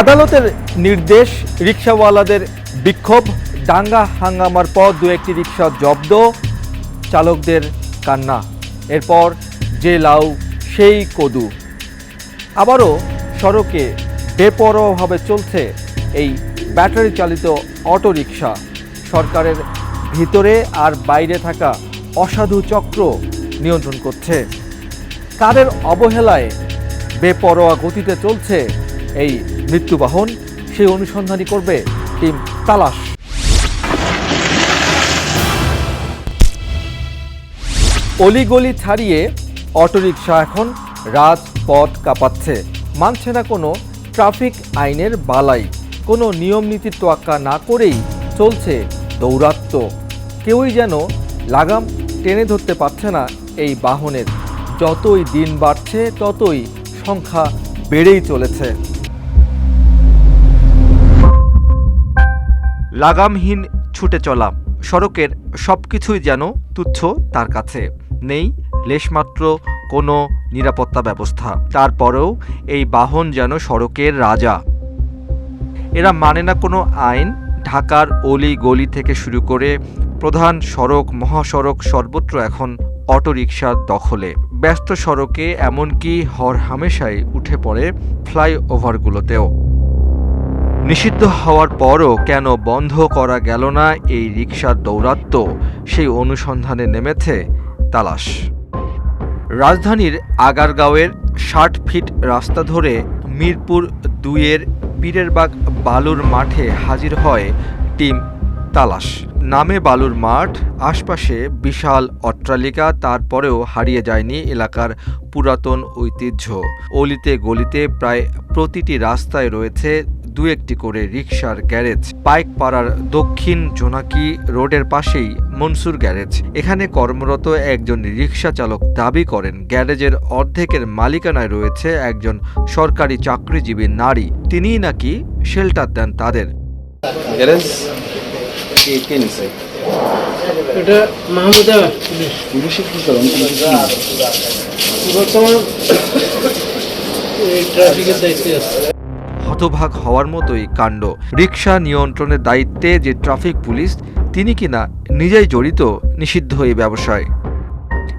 আদালতের নির্দেশ, রিক্সাওয়ালাদের বিক্ষোভ, দাঙ্গা হাঙ্গামার পর দু একটি রিক্সা জব্দ, চালকদের কান্না। এরপর যে লাউ সেই কদু। আবারও সড়কে বেপরোয়াভাবে চলছে এই ব্যাটারি চালিত অটোরিকশা। সরকারের ভিতরে আর বাইরে থাকা অসাধু চক্র নিয়ন্ত্রণ করছে। কাদের অবহেলায় বেপরোয়া গতিতে চলছে এই মৃত্যুবাহন, সেই অনুসন্ধানই করবে টিম তালাশ। অলিগলি ছাড়িয়ে অটোরিকশা এখন রাজপথ কাঁপাচ্ছে। মানছে না কোনো ট্রাফিক আইনের বালাই। কোনো নিয়ম নীতির তোয়াক্কা না করেই চলছে দৌরাত্ম্য। কেউই যেন লাগাম টেনে ধরতে পারছে না এই বাহনের। যতই দিন বাড়ছে, ততই সংখ্যা বেড়েই চলেছে। লাগামহীন ছুটে চলা সড়কের সব কিছুই যেন তুচ্ছ তার কাছে। নেই লেশমাত্র কোনো নিরাপত্তা ব্যবস্থা। তারপরেও এই বাহন যেন সড়কের রাজা। এরা মানে না কোনো আইন। ঢাকার অলি গলি থেকে শুরু করে প্রধান সড়ক, মহাসড়ক সর্বত্র এখন অটোরিকশার দখলে। ব্যস্ত সড়কে এমনকি হর হামেশাই উঠে পড়ে ফ্লাইওভারগুলোতেও। নিষিদ্ধ হওয়ার পরও কেন বন্ধ করা গেল না এই রিকশার দৌরাত্ম্য? সেই অনুসন্ধানে নেমেছে তালাশ। রাজধানীর আগারগাঁওয়ের ষাট ফিট রাস্তা ধরে মিরপুর দুইয়ের পীরেরবাগ বালুর মাঠে হাজির হয় টিম তালাশ। নামে বালুর মাঠ, আশপাশে বিশাল অট্টালিকা, তারপরেও হারিয়ে যায়নি এলাকার পুরাতন ঐতিহ্য। অলিতে গলিতে প্রায় প্রতিটি রাস্তায় রয়েছে দু একটি করে রিকশার গ্যারেজ। পাইকপাড়ার দক্ষিণ জোনাকি রোডের পাশেই মনসুর গ্যারেজ। এখানে কর্মরত একজন রিকশা চালক দাবি করেন গ্যারেজের অর্ধেকের মালিকানায় রয়েছে একজন সরকারি চাকরিজীবী নারী। তিনিই নাকি শেল্টার দেন তাদের। গ্যারেজ কে কে নিছে? এটা মাহমুদা পুলিশ পুলিশে কি করেন বর্তমান ট্রাফিকের দায়িত্বে আছে। হতভাগ হওয়ার মতোই কাণ্ড। রিকশা নিয়ন্ত্রণের দায়িত্বে যে ট্রাফিক পুলিশ তিনি কিনা নিজেই জড়িত নিষিদ্ধ এই ব্যবসায়।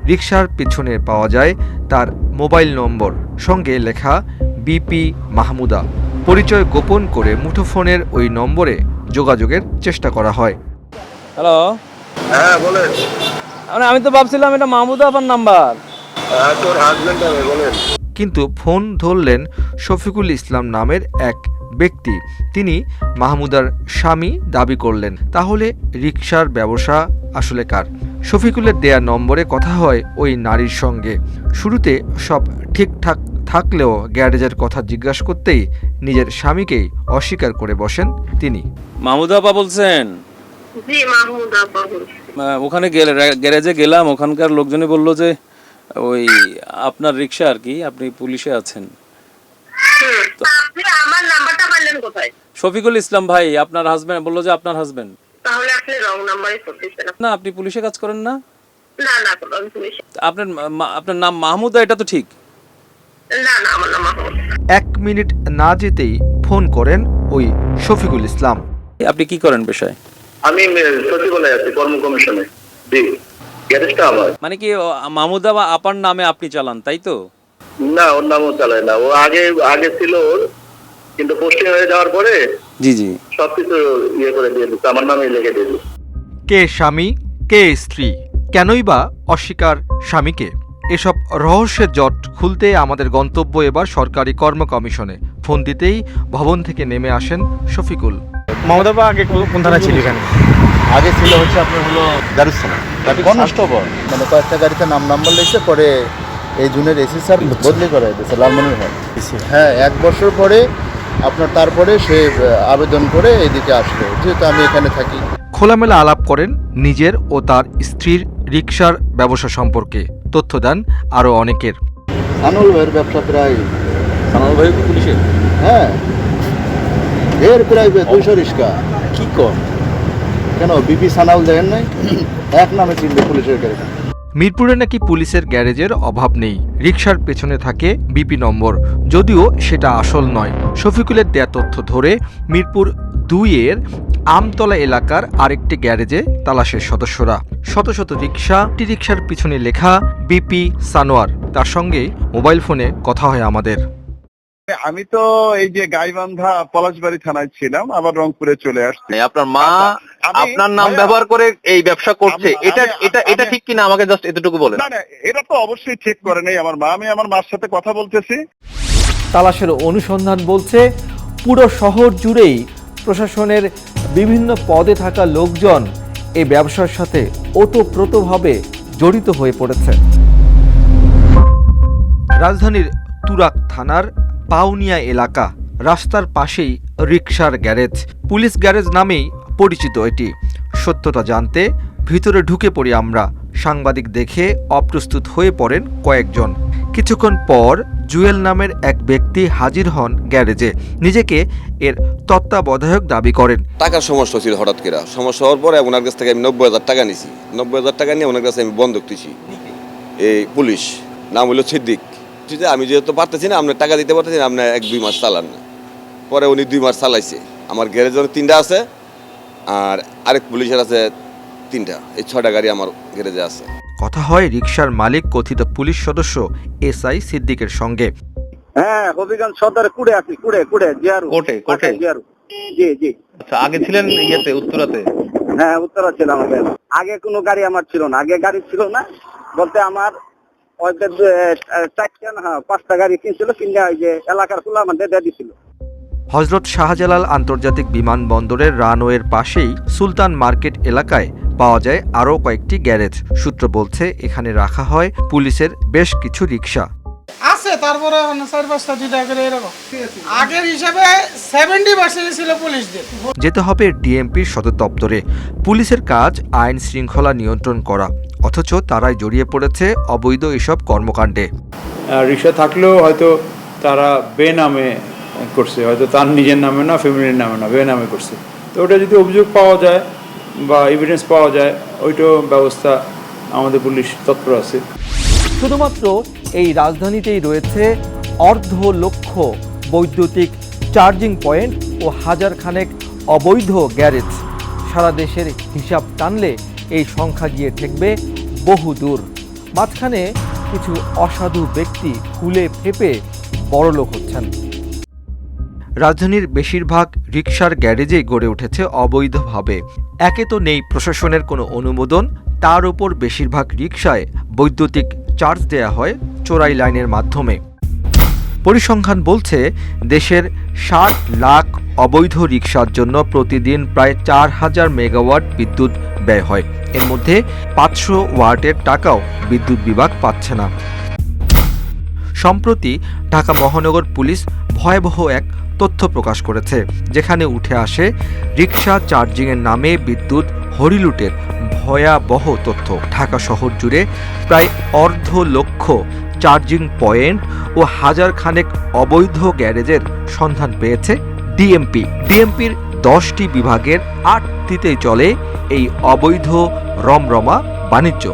রিকশার পিছনে পাওয়া যায় তার মোবাইল নম্বর সঙ্গে লেখা বিপি মাহমুদা। পরিচয় গোপন করে মুঠোফোনের ওই নম্বরে যোগাযোগের চেষ্টা করা হয়। হ্যালো? হ্যাঁ বলেন। আমি তো ভাবছিলাম এটা মাহমুদা আপার নাম্বার। হ্যাঁ তোর হাজবেন্ড বলেন। কিন্তু ফোন ধরলেন শফিকুল ইসলাম নামের এক ব্যক্তি। তিনি মাহমুদার স্বামী দাবি করলেন তাহলে রিকশার ব্যবসা আসলে কার? শফিকুলের দেয়া নম্বরে কথা হয় ওই নারীর সঙ্গে। শুরুতে সব ঠিকঠাক থাকলেও গ্যারেজের কথা জিজ্ঞাসা করতেই নিজের স্বামীকেই অস্বীকার করে বসেন তিনি। মাহমুদ আপা বলছেন? জি মাহমুদ আপা বলছি। আহ, ওখানে গেলে গ্যারেজে গেলাম ওখানকার লোকজনই বলল যে ওই আপনার রিক্সা আর কি আপনি পুলিশে আছেন। হুম, তা আপনি আমার নাম্বারটা পাইলেন কোথায়? শফিকুল ইসলাম ভাই আপনার হাজবেন্ড বলল যে আপনার হাজবেন্ড তাহলে আপনি রং ফোন না আপনি পুলিশে কাজ করেন না। না না আমি পুলিশ আপনার আপনার নাম মাহমুদা এটা তো ঠিক? না না আমার নাম মাহমুদ। এক মিনিট না যেতেই ফোন করেন ওই শফিকুল ইসলাম। আপনি কি করেন পেশায়? আমি সচিবালয়ে আছি কর্ম কমিশনে। জি। গ্যারেজটা আমার। মানে কি ও, মাহমুদা বা আপার নামে আপনি চালান তাই তো? না ওর নামও চালায় না। ও আগে আগে ছিল ওর কিন্তু পোস্টিং হয়ে যাওয়ার পরে জি জি। সবকিছু ইয়ে করে দিয়ে দিচ্ছে আমার নামে লিখে দিয়ে দিচ্ছে। কে স্বামী কে স্ত্রী কেনই বা অস্বীকার স্বামীকে? এসব রহস্যের জট খুলতে আমাদের গন্তব্য এবার সরকারি কর্ম কমিশনে ফোন দিতেই ভবন থেকে নেমে আসেন শফিকুল। মমতাবা আগে কোন থানা ছিল এখানে? আগে ছিল হচ্ছে আপনার হলো দারুসালাম কনস্টেবল মানে কয়েকটা গাড়িতে নাম নাম্বার লিখছে পরে এই জুনের এসি স্যার বদলি করে দিয়েছে লালমনিরহাট। হ্যাঁ এক বছর পরে আপনার তারপরে সে আবেদন করে এদিকে আসলো যেহেতু আমি এখানে থাকি। খোলামেলা আলাপ করেন নিজের ও তার স্ত্রীর রিক্সার ব্যবসা সম্পর্কে। তথ্য দেন আরও অনেকের। সানুল ভাইয়ের ব্যবসা প্রায় সানাল ভাই পুলিশে হ্যাঁ। এর প্রায় দুইশো রিক্সা কি কর? কেন বিপি সানাউল দেখেন নাই? এক নামে চিনবে পুলিশের গাড়ি মিরপুরে নাকি পুলিশের গ্যারেজের অভাব নেই। রিকশার পেছনে থাকে বিপি নম্বর। যদিও সেটা আসল নয়। শফিকুলের দেয়া তথ্য ধরে মিরপুর দুইয়ের আমতলা এলাকার আরেকটি গ্যারেজে তালাশের সদস্যরা। শত শত রিক্সা টি রিক্সার পিছনে লেখা বিপি সানোয়ার। তার সঙ্গে মোবাইল ফোনে কথা হয় আমাদের। আমি তো এই যে গাইবান্ধা পলাশবাড়ি থানায় ছিলাম আবার রংপুরে চলে আসছি। আপনার মা আমি- আপনার নাম ব্যবহার করে এই ব্যবসা করছে। এটা এটা এটা ঠিক কিনা? আমাকে জাস্ট এতটুকু বলেন। না না এটা তো অবশ্যই ঠিক করে নেই আমার মা। আমি আমার মার সাথে কথা বলতেছি। তালাশের অনুসন্ধান বলছে পুরো শহর জুড়েই প্রশাসনের বিভিন্ন পদে থাকা লোকজন এই ব্যবসার সাথে ওতপ্রোতভাবে জড়িত হয়ে পড়েছে। রাজধানীর তুরাক থানার পাউনিয়া এলাকা রাস্তার পাশেই রিকশার গ্যারেজ। পুলিশ গ্যারেজ নামেই পরিচিত এটি। সত্যতা জানতে ভিতরে ঢুকে পড়ি আমরা। সাংবাদিক দেখে অপ্রস্তুত হয়ে পড়েন কয়েকজন। কিছুক্ষণ পর জুয়েল নামের এক ব্যক্তি হাজির হন গ্যারেজে। নিজেকে এর তত্ত্বাবধায়ক দাবি করেন। টাকার সমস্যা ছিল হঠাৎ করে। সমস্যা হওয়ার পরে ওনার কাছ থেকে আমি নব্বই হাজার টাকা নিছি। নব্বই হাজার টাকা নিয়ে ওনার কাছে আমি বন্ধক দিছি। এই পুলিশ, নাম হলো সিদ্দিক। ঠিক আমি যেহেতু পারতেছি না, আপনার টাকা দিতে পারতেছি না আপনার এক দুই মাস চালান না। পরে উনি দুই মাস চালাইছে। আমার গ্যারেজে তিনটা আছে। আর আরেক পুলিশের আছে তিনটা। এই ছয়টা গাড়ি আমার গ্যারেজে আছে। কথা হয় রিকশার মালিক কথিত পুলিশ সদস্য এসআই সিদ্দিকের সঙ্গে। হ্যাঁ হবিগঞ্জ সদরে কুড়ে আছি কুড়ে কুড়ে জিয়ারু। কোর্টে কোর্টে জিয়ারু। জি জি। আচ্ছা আগে ছিলেন ইয়েতে উত্তরাতে? হ্যাঁ উত্তরা ছিলাম আগে আগে কোনো গাড়ি আমার ছিল না। আগে গাড়ি ছিল না বলতে আমার ওই যে চারটা না হ্যাঁ, পাঁচটা গাড়ি কিনছিল কিনে ওই যে এলাকার খোলা আমাদের দিয়ে দিছিল। হজরত শাহজালাল আন্তর্জাতিক বিমানবন্দরের রানওয়ের পাশেই সুলতান মার্কেট এলাকায় পাওয়া যায় আরও কয়েকটি গ্যারেজ। সূত্র বলছে এখানে রাখা হয় পুলিশের বেশ কিছু রিক্সা আছে তারপরে চার পাঁচটা দুইটা করে এরকম। আগের হিসাবে সেভেন্টি পার্সেন্ট ছিল পুলিশদের। যেতে হবে ডিএমপির সদর দপ্তরে। পুলিশের কাজ আইন শৃঙ্খলা নিয়ন্ত্রণ করা। অথচ তারাই জড়িয়ে পড়েছে অবৈধ এসব কর্মকাণ্ডে। রিক্সা থাকলেও হয়তো তারা বেনামে করছে, হয়তো তার নিজের নামে না, ফ্যামিলির নামে না বেনামে করছে। তো ওটা যদি অভিযোগ পাওয়া যায় বা এভিডেন্স পাওয়া যায়, ওইটাও ব্যবস্থা আমাদের পুলিশ তৎপর আছে। শুধুমাত্র এই রাজধানীতেই রয়েছে অর্ধ লক্ষ বৈদ্যুতিক চার্জিং পয়েন্ট ও হাজার খানেক অবৈধ গ্যারেজ সারা দেশের হিসাব টানলে এই সংখ্যা গিয়ে ঠেকবে বহু দূর। মাঝখানে কিছু অসাধু ব্যক্তি ফুলে ফেপে বড়লোক হচ্ছেন। রাজধানীর বেশিরভাগ রিকশার গ্যারেজেই গড়ে উঠেছে অবৈধভাবে। একে তো নেই প্রশাসনের কোনো অনুমোদন, তার উপর বেশিরভাগ রিকশায় বৈদ্যুতিক চার্জ দেয়া হয় চোরাই লাইনের মাধ্যমে। পরিসংখ্যান বলছে, দেশের ষাট লাখ অবৈধ রিকশার জন্য প্রতিদিন প্রায় চার হাজার মেগাওয়াট বিদ্যুৎ ব্যয় হয়। এর মধ্যে পাঁচশো ওয়াটের টাকাও বিদ্যুৎ বিভাগ পাচ্ছে না। সম্প্রতি ঢাকা মহানগর পুলিশ ভয়াবহ এক তথ্য প্রকাশ করেছে, যেখানে উঠে আসে রিকশা চার্জিংয়ের নামে বিদ্যুৎ হরিলুটের ভয়াবহ তথ্য। ঢাকা শহর জুড়ে প্রায় অর্ধ লক্ষ চার্জিং পয়েন্ট ও হাজার খানেক অবৈধ গ্যারেজের সন্ধান পেয়েছে ডিএমপি। ডিএমপির দশটি বিভাগের আটটিতেই চলে এই অবৈধ রমরমা বাণিজ্য।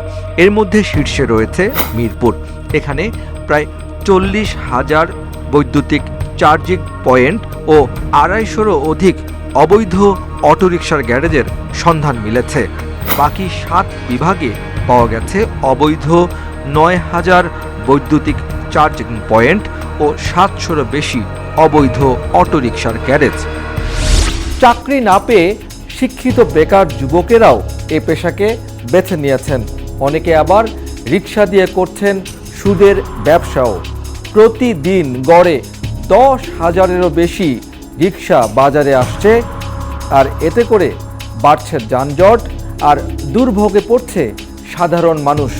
এর মধ্যে শীর্ষে রয়েছে মিরপুর। এখানে প্রায় চল্লিশ হাজার বৈদ্যুতিক চার্জিং পয়েন্ট ও আড়াইশোরও অধিক অবৈধ অটোরিকশার গ্যারেজের সন্ধান মিলেছে। বাকি সাত বিভাগে পাওয়া গেছে অবৈধ নয় হাজার বৈদ্যুতিক চার্জিং পয়েন্ট ও সাতশোরও বেশি অবৈধ অটোরিকশার গ্যারেজ। চাকরি না পেয়ে শিক্ষিত বেকার যুবকেরাও এ পেশাকে বেছে নিয়েছেন। অনেকে আবার রিক্সা দিয়ে করছেন সুদের ব্যবসাও। প্রতিদিন গড়ে দশ হাজারেরও বেশি রিক্সা বাজারে আসছে। আর এতে করে বাড়ছে যানজট আর দুর্ভোগে পড়ছে সাধারণ মানুষ।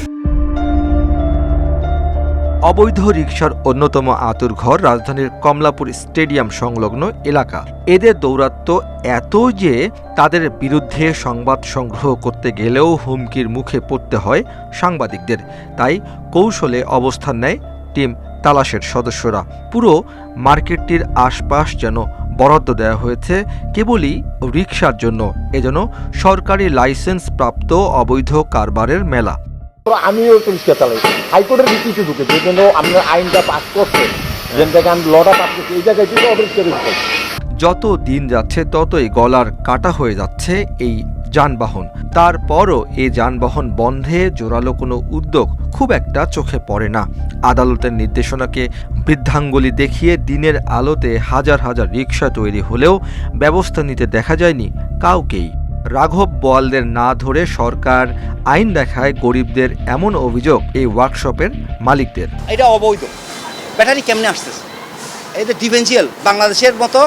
অবৈধ রিকশার অন্যতম আতুর ঘর রাজধানীর কমলাপুর স্টেডিয়াম সংলগ্ন এলাকা। এদের দৌরাত্ম্য এত যে তাদের বিরুদ্ধে সংবাদ সংগ্রহ করতে গেলেও হুমকির মুখে পড়তে হয় সাংবাদিকদের। তাই কৌশলে অবস্থান নেয় টিম তালাশের সদস্যরা। পুরো মার্কেটটির আশপাশ যেন বরাদ্দ দেওয়া হয়েছে কেবলই রিক্সার জন্য। এজন্য সরকারি লাইসেন্স প্রাপ্ত অবৈধ কারবারের মেলা। আমিও রিক্সা চালাই হাইকোর্টের ভিত্তিতে ঢুকে যে জন্য আপনার আইনটা পাস করছে যেন থেকে আমি লটা পাস করছি এই জায়গায় কিন্তু যত দিন যাচ্ছে ততই গলার কাটা হয়ে যাচ্ছে এই যানবাহন। তারপরও এই যানবাহন বন্ধে জোরালো কোনো উদ্যোগ খুব একটা চোখে পড়ে না। আদালতের নির্দেশনাকে বৃদ্ধাঙ্গুলি দেখিয়ে দিনের আলোতে হাজার হাজার রিক্সা তৈরি হলেও ব্যবস্থা নিতে দেখা যায়নি কাউকেই। রাঘব বোয়ালদের না ধরে সরকার আইন দেখায় গরিবদের এমন অভিযোগ এই ওয়ার্কশপের মালিকদের। এটা অবৈধ। ব্যাটারি কেমনে আসতেছে? এটা ডিফেন্সিয়াল বাংলাদেশের মতো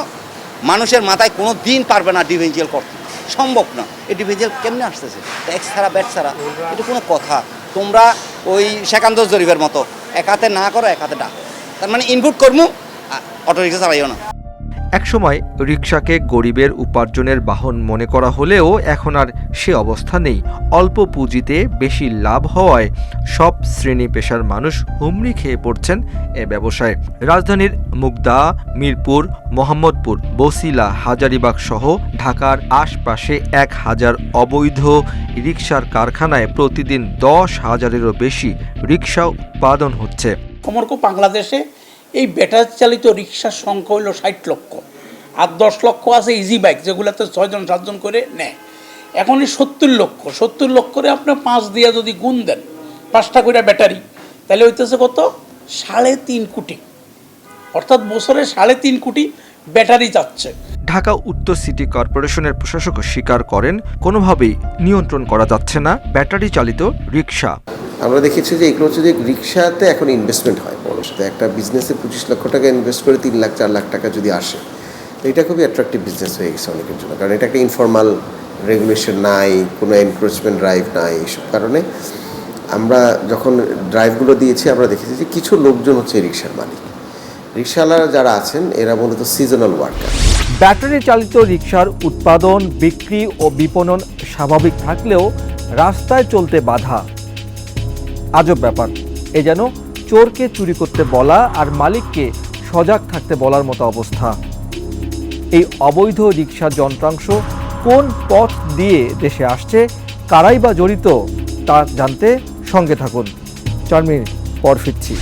মানুষের মাথায় কোনো দিন পারবে না ডিফেন্সিয়াল করতে। সম্ভব না। এই ডিফেন্সিয়াল কেমনে আসতেছে? এক ছাড়া, ব্যাট ছাড়া, এটা কোনো কথা। তোমরা ওই সেকান্ত জরিফের মতো একাতে না করো একাতে ডাকো। তার মানে ইনপুট কর্ম অটোরিক্সা চালাইও না। একসময় রিক্সাকে গরিবের উপার্জনের বাহন মনে করা হলেও এখন আর সে অবস্থা নেই। অল্প পুঁজিতে বেশি লাভ হওয়ায় সব শ্রেণি পেশার মানুষ হুমড়ি খেয়ে পড়ছেন এ ব্যবসায়। রাজধানীর মুগদা, মিরপুর, মোহাম্মদপুর, বসিলা, হাজারিবাগ সহ ঢাকার আশপাশে এক হাজার অবৈধ রিক্সার কারখানায় প্রতিদিন দশ হাজারেরও বেশি রিক্সা উৎপাদন হচ্ছে। বাংলাদেশে এই ব্যাটারি চালিত রিক্সার সংখ্যা হলো ষাট লক্ষ। আর দশ লক্ষ আছে ইজি বাইক যেগুলোতে ছয়জন সাতজন করে নেয়। এখন এই সত্তর লক্ষ সত্তর লক্ষরে আপনার পাঁচ দিয়ে যদি গুণ দেন পাঁচটা করে ব্যাটারি তাহলে হইতেছে কত? সাড়ে তিন কোটি। অর্থাৎ বছরে সাড়ে তিন কোটি ব্যাটারি যাচ্ছে। ঢাকা উত্তর সিটি কর্পোরেশনের প্রশাসক স্বীকার করেন কোনোভাবেই নিয়ন্ত্রণ করা যাচ্ছে না ব্যাটারি চালিত রিক্সা। আমরা দেখেছি যে এগুলো হচ্ছে যে রিক্সাতে এখন ইনভেস্টমেন্ট হয়। বড় সাথে। একটা বিজনেসে পঁচিশ লক্ষ টাকা ইনভেস্ট করে তিন লাখ, চার লাখ টাকা যদি আসে, তো এটা খুবই অ্যাট্রাকটিভ বিজনেস হয়ে গেছে অনেকের জন্য। কারণ এটা একটা ইনফর্মাল রেগুলেশন নাই, কোনো এনক্রোচমেন্ট ড্রাইভ নাই এইসব কারণে। আমরা যখন ড্রাইভগুলো দিয়েছি, আমরা দেখেছি যে কিছু লোকজন হচ্ছে রিক্সার মালিক। রিক্সাওয়ালারা যারা আছেন, এরা মূলত সিজনাল ওয়ার্কার ব্যাটারি চালিত রিক্সার উৎপাদন, বিক্রি ও বিপণন স্বাভাবিক থাকলেও রাস্তায় চলতে বাধা। আজব ব্যাপার। এ যেন চোরকে চুরি করতে বলা আর মালিককে সজাগ থাকতে বলার মতো অবস্থা। এই অবৈধ রিক্সা যন্ত্রাংশ কোন পথ দিয়ে দেশে আসছে, কারাই বা জড়িত, তা জানতে সঙ্গে থাকুন। চার মিনিট পর ফিরছি।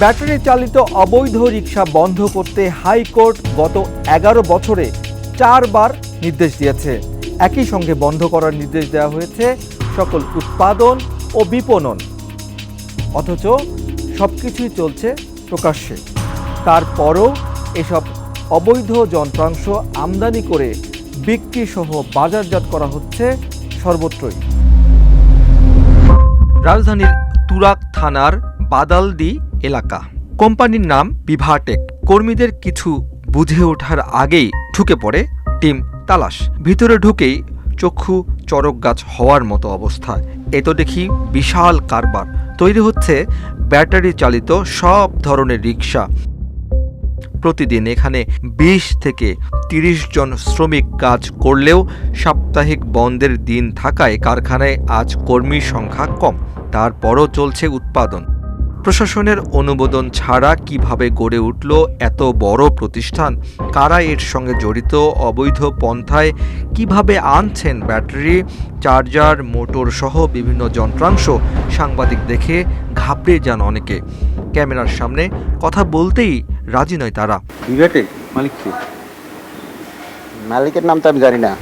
ব্যাটারি চালিত অবৈধ রিক্সা বন্ধ করতে হাইকোর্ট গত এগারো বছরে চারবার নির্দেশ দিয়েছে। একই সঙ্গে বন্ধ করার নির্দেশ দেওয়া হয়েছে সকল উৎপাদন ও বিপণন। অথচ সব কিছুই চলছে প্রকাশ্যে। তারপরও এসব অবৈধ যন্ত্রাংশ আমদানি করে বিক্রি সহ বাজারজাত করা হচ্ছে সর্বত্রই। রাজধানীর তুরাক থানার বাদালদি এলাকা। কোম্পানির নাম বিভাটেক। কর্মীদের কিছু বুঝে ওঠার আগেই ঢুকে পড়ে টিম তালাশ। ভিতরে ঢুকেই চক্ষু চরক গাছ হওয়ার মতো অবস্থা। এ তো দেখি বিশাল কারবার। তৈরি হচ্ছে ব্যাটারি চালিত সব ধরনের রিক্সা প্রতিদিন এখানে বিশ থেকে তিরিশ জন শ্রমিক কাজ করলেও সাপ্তাহিক বন্ধের দিন থাকায় কারখানায় আজ কর্মীর সংখ্যা কম। তারপরও চলছে উৎপাদন। প্রশাসনের অনুমোদন ছাড়া কীভাবে গড়ে উঠল এত বড় প্রতিষ্ঠান? কারা এর সঙ্গে জড়িত? অবৈধ পন্থায় কীভাবে আনছেন ব্যাটারি? চার্জার মোটর সহ বিভিন্ন যন্ত্রাংশ? সাংবাদিক দেখে ঘাবড়ে যান অনেকে। ক্যামেরার সামনে কথা বলতেই রাজি নয় তারা। মালিক মালিকের নাম তো আমি জানি না।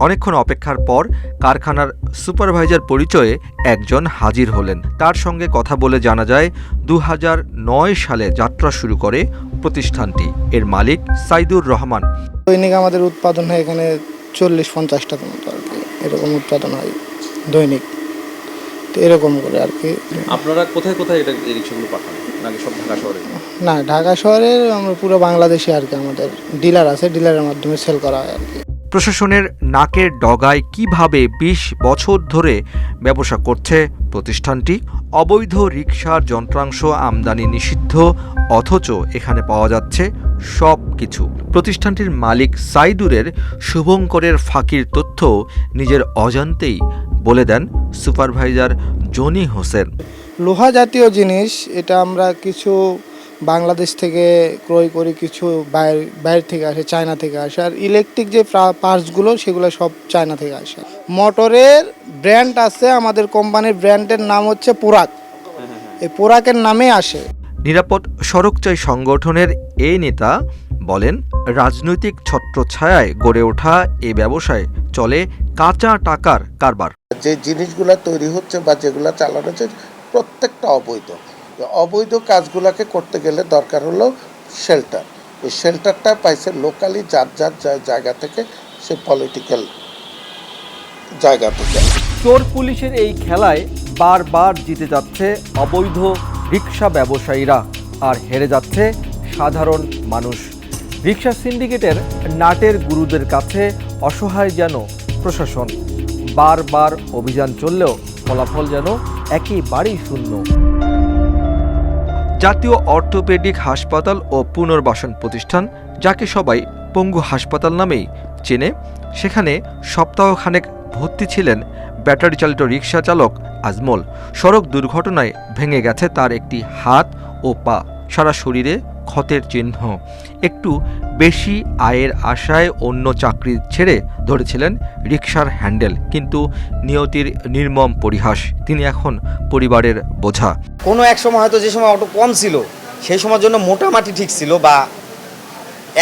অনেকক্ষণ অপেক্ষার পর কারখানার সুপারভাইজার পরিচয়ে একজন হাজির হলেন। তার সঙ্গে কথা বলে জানা যায় দু হাজার নয় সালে যাত্রা শুরু করে প্রতিষ্ঠানটি। এর মালিক সাইদুর রহমান। দৈনিক আমাদের উৎপাদন হয় এখানে চল্লিশ পঞ্চাশটার মতো আর কি। এরকম উৎপাদন হয় দৈনিক। তো এরকম করে আর কি। আপনারা কোথায় কোথায় এটা এই রিক্সাগুলো পাঠান? নাকি সব ঢাকা শহরে? না ঢাকা শহরের আমরা পুরো বাংলাদেশে আর কি আমাদের ডিলার আছে ডিলারের মাধ্যমে সেল করা হয় আর কি। প্রশাসনের নাকের ডগায় কীভাবে ২০ বছর ধরে ব্যবসা করছে প্রতিষ্ঠানটি? অবৈধ রিক্সার যন্ত্রাংশ আমদানি নিষিদ্ধ, অথচ এখানে পাওয়া যাচ্ছে সব কিছু প্রতিষ্ঠানটির মালিক সাইদুরের শুভঙ্করের ফাঁকির তথ্য নিজের অজান্তেই বলে দেন সুপারভাইজার জনি হোসেন। লোহা জাতীয় জিনিস, এটা আমরা কিছু বাংলাদেশ থেকে ক্রয় করে কিছু বাইরে বাইরে থেকে আসে চায়না থেকে আসে। আর ইলেকট্রিক যে পার্টসগুলো সেগুলো সব চায়না থেকে আসে। মোটরের ব্র্যান্ড আছে আমাদের কোম্পানির ব্র্যান্ডের নাম হচ্ছে পোরাক। এই পোরাকের নামে আসে। নিরাপদ সড়ক চাই সংগঠনের এই নেতা বলেন রাজনৈতিক ছত্রছায়ায় গড়ে ওঠা এ ব্যবসায় চলে কাঁচা টাকার কারবার। যে জিনিসগুলো তৈরি হচ্ছে বা যেগুলো চালানো হচ্ছে প্রত্যেকটা অবৈধ। অবৈধ কাজগুলোকে করতে গেলে দরকার হলো শেল্টার এই শেল্টারটা পাইছে লোকালি যার যার জায়গা থেকে সে পলিটিক্যাল জায়গা থেকে। চোর পুলিশের এই খেলায় বারবার জিতে যাচ্ছে অবৈধ রিক্সা ব্যবসায়ীরা আর হেরে যাচ্ছে সাধারণ মানুষ। রিক্সা সিন্ডিকেটের নাটের গুরুদের কাছে অসহায় যেন প্রশাসন। বারবার অভিযান চললেও ফলাফল যেন একেবারেই শূন্য। জাতীয় অর্থোপেডিক হাসপাতাল ও পুনর্বাসন প্রতিষ্ঠান, যাকে সবাই পঙ্গু হাসপাতাল নামেই চেনে, সেখানে সপ্তাহখানেক ভর্তি ছিলেন ব্যাটারি চালিত রিক্সা চালক আজমল। সড়ক দুর্ঘটনায় ভেঙে গেছে তার একটি হাত ও পা। সারা শরীরে ক্ষতের চিহ্ন। একটু বেশি আয়ের আশায় অন্য চাকরি ছেড়ে ধরেছিলেন রিক্সার হ্যান্ডেল, কিন্তু নিয়তির নির্মম পরিহাস, তিনি এখন পরিবারের বোঝা। কোনো এক সময় হয়তো যে সময় অটো কম ছিল, সেই সময়ের জন্য মোটামাটি ঠিক ছিল, বা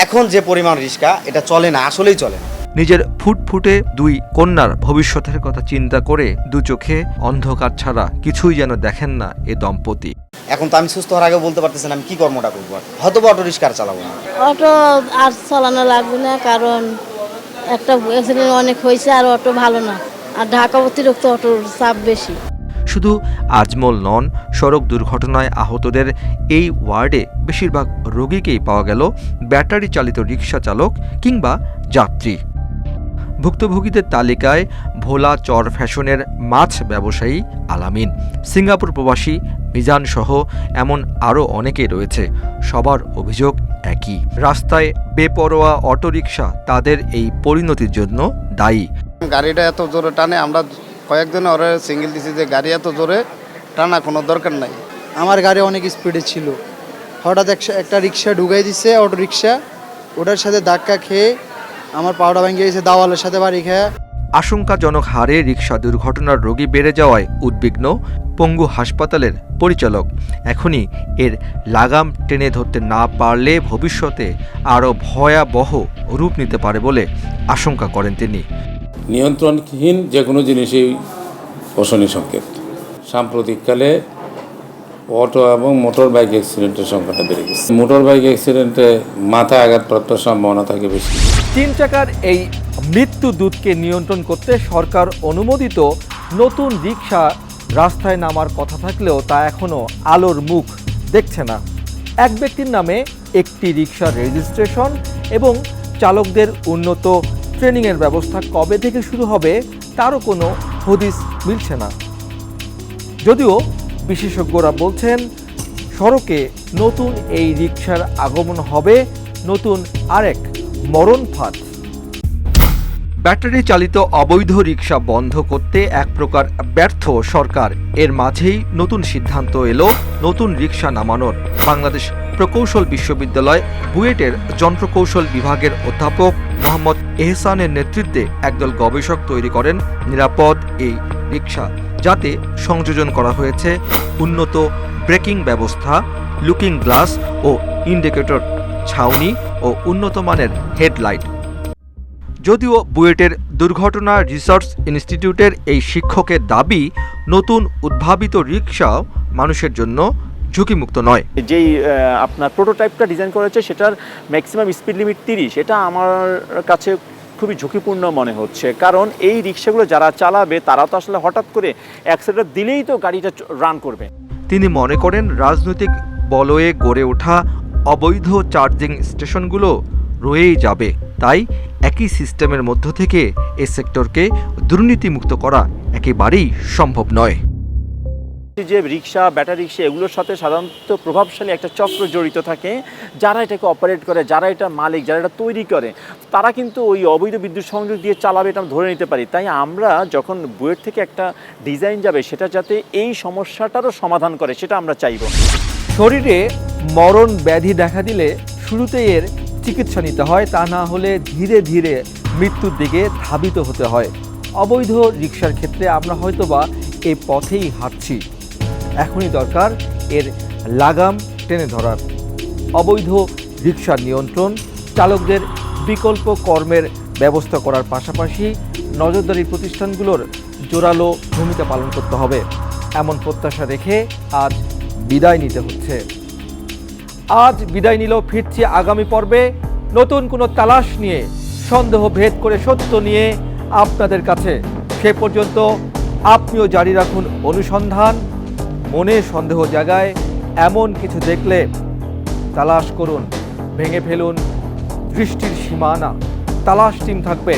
এখন যে পরিমাণ রিক্সা, এটা চলে না, আসলেই চলে না। নিজের ফুটফুটে দুই কন্যার ভবিষ্যতের কথা চিন্তা করে দু চোখে অন্ধকার ছাড়া কিছুই যেন দেখেন না এ দম্পতি। এখন তো আমি সুস্থ হওয়ার আগে বলতে পারতেছি না আমি কি কর্মটা করব? আর। হয়তো অটো রিক্সা চালাবো না। অটো আর চালানো লাগবে না কারণ একটা অ্যাক্সিডেন্ট অনেক হয়েছে আর অটো ভালো না। আর ঢাকা অতিরিক্ত অটোর চাপ বেশি। শুধু আজমল নন সড়ক দুর্ঘটনায় আহতদের এই ওয়ার্ডে বেশিরভাগ রোগীকেই পাওয়া গেল। ব্যাটারি চালিত রিক্সা চালক কিংবা যাত্রী। ভুক্তভোগীদের তালিকায় ভোলা চর ফ্যাশনের মাছ ব্যবসায়ী আলামিন সিঙ্গাপুর প্রবাসী মিজান সহ এমন আরও অনেকেই রয়েছে। সবার অভিযোগ একই। রাস্তায় বেপরোয়া অটোরিকশা তাদের এই পরিণতির জন্য দায়ী। গাড়িটা এত জোরে টানে আমরা কয়েকদিন ওরা সিঙ্গেল দিছি যে গাড়ি এত জোরে টানা কোনো দরকার নাই। আমার গাড়ি অনেক স্পিডে ছিল। হঠাৎ একটা রিক্সা ঢুকাই দিছে অটো রিক্সা ওটার সাথে ধাক্কা খেয়ে আমার পাউডা ভেঙে গেছে দাওয়ালের সাথে বাড়ি খেয়ে। আশঙ্কাজনক হারে রিক্সা দুর্ঘটনার রোগী বেড়ে যাওয়ায় উদ্বিগ্ন পঙ্গু হাসপাতালের পরিচালক। এখনই এর লাগাম টেনে ধরতে না পারলে ভবিষ্যতে আরও ভয়াবহ রূপ নিতে পারে বলে আশঙ্কা করেন তিনি। নিয়ন্ত্রণহীন যে কোনো জিনিসই অশনি সংকেত। সাম্প্রতিককালে অটো এবং মোটর বাইক অ্যাক্সিডেন্টের সংখ্যাটা বেড়ে গেছে। মোটর বাইক অ্যাক্সিডেন্টে মাথায় আঘাতপ্রাপ্ত সম্ভাবনা থাকে বেশি। তিন চাকার এই মৃত্যু দূতকে নিয়ন্ত্রণ করতে সরকার অনুমোদিত নতুন রিক্সা রাস্তায় নামার কথা থাকলেও তা এখনও আলোর মুখ দেখছে না। এক ব্যক্তির নামে একটি রিক্সার রেজিস্ট্রেশন এবং চালকদের উন্নত ট্রেনিংয়ের ব্যবস্থা কবে থেকে শুরু হবে তারও কোনো হদিস মিলছে না। যদিও বিশেষজ্ঞরা বলছেন, সড়কে নতুন এই রিক্সার আগমন হবে, নতুন আরেক মরণ ফাঁদ। ব্যাটারি চালিত অবৈধ রিক্সা বন্ধ করতে এক প্রকার ব্যর্থ সরকার। এর মাঝেই নতুন সিদ্ধান্ত এলো, নতুন রিক্সা নামানোর। বাংলাদেশ প্রকৌশল বিশ্ববিদ্যালয় বুয়েটের যন্ত্রকৌশল বিভাগের অধ্যাপক মোহাম্মদ এহসানের নেতৃত্বে একদল গবেষক তৈরি করেন নিরাপদ এই রিক্সা যাতে সংযোজন করা হয়েছে উন্নত ব্রেকিং ব্যবস্থা, লুকিং গ্লাস ও ইন্ডিকেটর ছাউনি ও উন্নত মানের হেডলাইট। যদিও বুয়েটের দুর্ঘটনা রিসার্চ ইনস্টিটিউটের এই শিক্ষকের দাবি, নতুন উদ্ভাবিত রিক্সা মানুষের জন্য ঝুঁকিমুক্ত নয়। যেই আপনার প্রোটোটাইপটা ডিজাইন করেছে সেটার ম্যাক্সিমাম স্পিড লিমিট তিরিশ। এটা আমার কাছে খুবই ঝুঁকিপূর্ণ মনে হচ্ছে। কারণ এই রিক্সাগুলো যারা চালাবে, তারা তো আসলে হঠাৎ করে অ্যাক্সিডেন্ট দিলেই তো গাড়িটা রান করবে। তিনি মনে করেন রাজনৈতিক বলয়ে গড়ে ওঠা অবৈধ চার্জিং স্টেশনগুলো রয়েই যাবে। তাই একই সিস্টেমের মধ্য থেকে এ সেক্টরকে দুর্নীতিমুক্ত করা একেবারেই সম্ভব নয়। যে রিক্সা, ব্যাটারি রিক্সা, এগুলোর সাথে সাধারণত প্রভাবশালী একটা চক্র জড়িত থাকে। যারা এটাকে অপারেট করে, যারা এটা মালিক, যারা এটা তৈরি করে, তারা কিন্তু ওই অবৈধ বিদ্যুৎ সংযোগ দিয়ে চালাবে এটা ধরে নিতে পারি। তাই আমরা যখন বুয়েট থেকে একটা ডিজাইন যাবে, সেটা যাতে এই সমস্যাটারও সমাধান করে, সেটা আমরা চাইব। শরীরে মরণ ব্যাধি দেখা দিলে শুরুতেই এর চিকিৎসা নিতে হয়, তা না হলে ধীরে ধীরে মৃত্যুর দিকে ধাবিত হতে হয়। অবৈধ রিক্সার ক্ষেত্রে আমরা হয়তোবা এই পথেই হাঁটছি। এখনই দরকার এর লাগাম টেনে ধরার। অবৈধ রিক্সার নিয়ন্ত্রণ, চালকদের বিকল্প কর্মের ব্যবস্থা করার পাশাপাশি নজরদারি প্রতিষ্ঠানগুলোর জোরালো ভূমিকা পালন করতে হবে। এমন প্রত্যাশা রেখে আজ বিদায় নিতে হচ্ছে। আজ বিদায় নিলেও ফিরছি আগামী পর্বে নতুন কোনো তালাশ নিয়ে, সন্দেহ ভেদ করে সত্য নিয়ে আপনাদের কাছে। সে পর্যন্ত আপনিও জারি রাখুন অনুসন্ধান। মনে সন্দেহ জাগায়, এমন কিছু দেখলে তালাশ করুন, ভেঙে ফেলুন দৃষ্টির সীমানা। তালাশ টিম থাকবে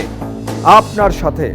আপনার সাথে।